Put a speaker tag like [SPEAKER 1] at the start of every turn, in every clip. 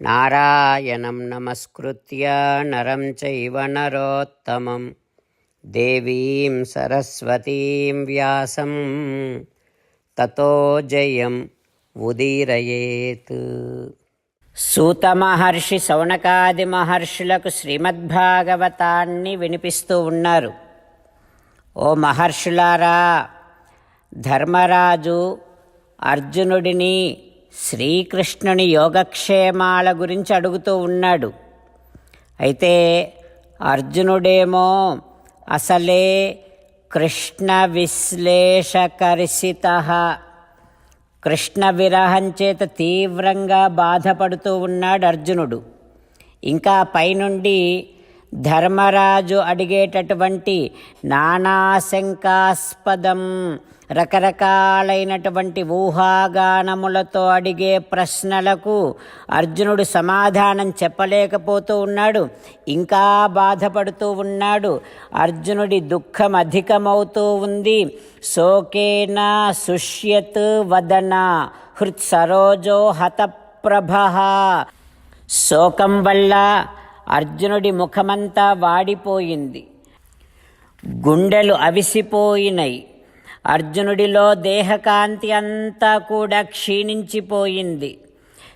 [SPEAKER 1] నారాయణం నమస్కృత్య నరం చైవ నరోత్తమం దేవీం సరస్వతీం వ్యాసం తతో జయం ఉదీరయేత్ సూత మహర్షి సౌనకాది మహర్షులకు శ్రీమద్భాగవతాన్ని వినిపిస్తూ ఉన్నారు। ఓ మహర్షులారా ధర్మరాజు అర్జునుడిని శ్రీకృష్ణుని యోగక్షేమాల గురించి అడుగుతూ ఉన్నాడు. అయితే అర్జునుడేమో అసలే కృష్ణ విశ్లేషకరిసిత. కృష్ణ విరహం చేత తీవ్రంగా బాధపడుతూ ఉన్నాడు అర్జునుడు. ఇంకా పైనుండి ధర్మరాజు అడిగేటటువంటి నానాశంకాస్పదం రకరకాలైనటువంటి ఊహాగానములతో అడిగే ప్రశ్నలకు అర్జునుడు సమాధానం చెప్పలేకపోతూ ఉన్నాడు. ఇంకా బాధపడుతూ ఉన్నాడు. అర్జునుడి దుఃఖం అధికమవుతూ ఉంది. శోకేన సుష్యత్ వదన హృత్సరోజో హతప్రభ శోకం వల్ల అర్జునుడి ముఖమంతా వాడిపోయింది. గుండెలు అవిసిపోయినాయి అర్జునుడిలో దేహకాంతి అంతా కూడా క్షీణించిపోయింది.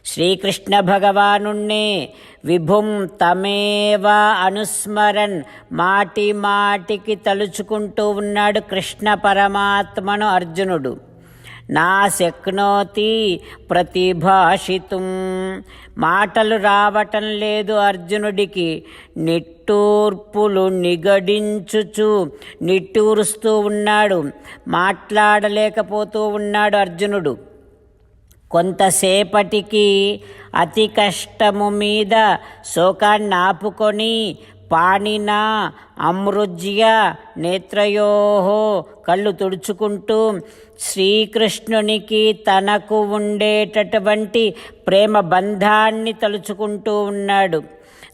[SPEAKER 1] శ్రీకృష్ణ భగవానుణ్ణే విభుం తమేవ అనుస్మరన్ మాటి మాటికి తలుచుకుంటూ ఉన్నాడు కృష్ణ పరమాత్మను అర్జునుడు. నా శక్నోతి ప్రతిభాషితుం. మాటలు రావటం లేదు అర్జునుడికి. నిట్టూర్పులు నిగడించుచు నిట్టూరుస్తూ ఉన్నాడు. మాట్లాడలేకపోతూ ఉన్నాడు అర్జునుడు. కొంతసేపటికి అతి కష్టము మీద శోకాన్ని ఆపుకొని పాణినా అమృజ్య నేత్రయో కళ్ళు తుడుచుకుంటూ శ్రీకృష్ణునికి తనకు ఉండేటటువంటి ప్రేమ బంధాన్ని తలుచుకుంటూ ఉన్నాడు.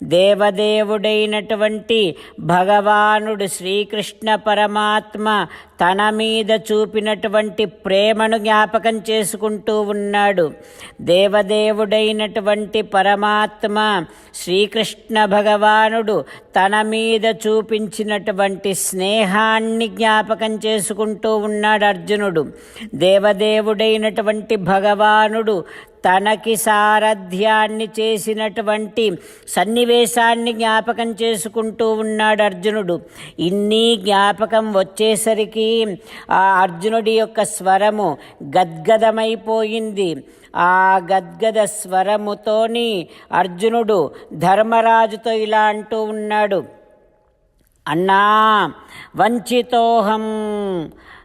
[SPEAKER 1] దేవదేవుడైనటువంటి భగవానుడు శ్రీకృష్ణ పరమాత్మ తన మీద చూపినటువంటి ప్రేమను జ్ఞాపకం చేసుకుంటూ ఉన్నాడు. దేవదేవుడైనటువంటి పరమాత్మ శ్రీకృష్ణ భగవానుడు తన మీద చూపించినటువంటి స్నేహాన్ని జ్ఞాపకం చేసుకుంటూ ఉన్నాడు అర్జునుడు. దేవదేవుడైనటువంటి భగవానుడు తనకి సారథ్యాన్ని చేసినటువంటి సన్నివేశాన్ని జ్ఞాపకం చేసుకుంటూ ఉన్నాడు అర్జునుడు. ఇన్ని జ్ఞాపకం వచ్చేసరికి ఆ అర్జునుడి యొక్క స్వరము గద్గదమైపోయింది. ఆ గద్గద స్వరముతోని అర్జునుడు ధర్మరాజుతో ఇలా అంటూ ఉన్నాడు. అన్నా వంచితోహం.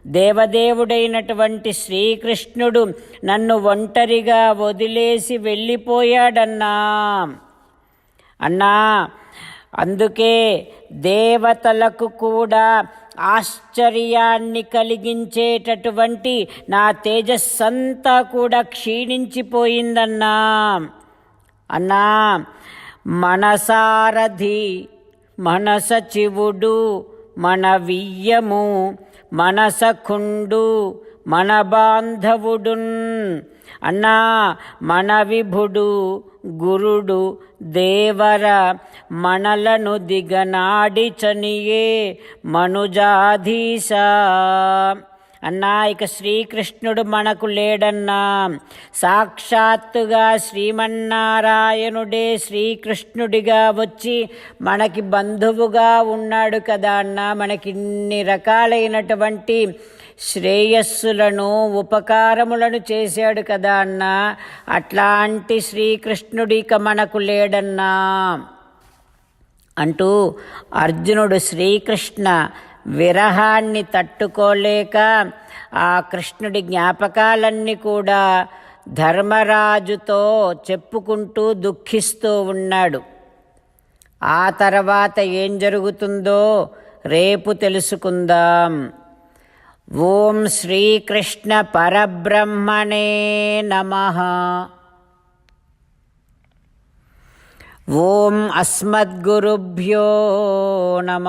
[SPEAKER 1] దేవదేవుడైనటువంటి శ్రీకృష్ణుడు నన్ను ఒంటరిగా వదిలేసి వెళ్ళిపోయాడన్నా. అన్నా అందుకే దేవతలకు కూడా ఆశ్చర్యాన్ని కలిగించేటటువంటి నా తేజస్సంతా కూడా క్షీణించిపోయిందన్నా. అన్నా మనసారథి మనస చివుడు మన వియ్యము మనసఖుండు మన బాంధవుడున్ అన్నా మన విభుడు గురుడు దేవర మనలను దిగనాడిచనియే మనుజాధీశ. అన్నా ఇక శ్రీకృష్ణుడు మనకు లేడన్నా. సాక్షాత్తుగా శ్రీమన్నారాయణుడే శ్రీకృష్ణుడిగా వచ్చి మనకి బంధువుగా ఉన్నాడు కదా అన్నా. మనకి ఇన్ని రకాలైనటువంటి శ్రేయస్సులను ఉపకారములను చేశాడు కదా అన్నా. అట్లాంటి శ్రీకృష్ణుడిక మనకు లేడన్నా. అంటూ అర్జునుడు శ్రీకృష్ణ విరహాన్ని తట్టుకోలేక ఆ కృష్ణుడి జ్ఞాపకాలన్నీ కూడా ధర్మరాజుతో చెప్పుకుంటూ దుఃఖిస్తూ ఉన్నాడు. ఆ తర్వాత ఏం జరుగుతుందో రేపు తెలుసుకుందాం. ఓం శ్రీకృష్ణ పరబ్రహ్మణే నమః. ఓం అస్మద్గురుభ్యో నమ.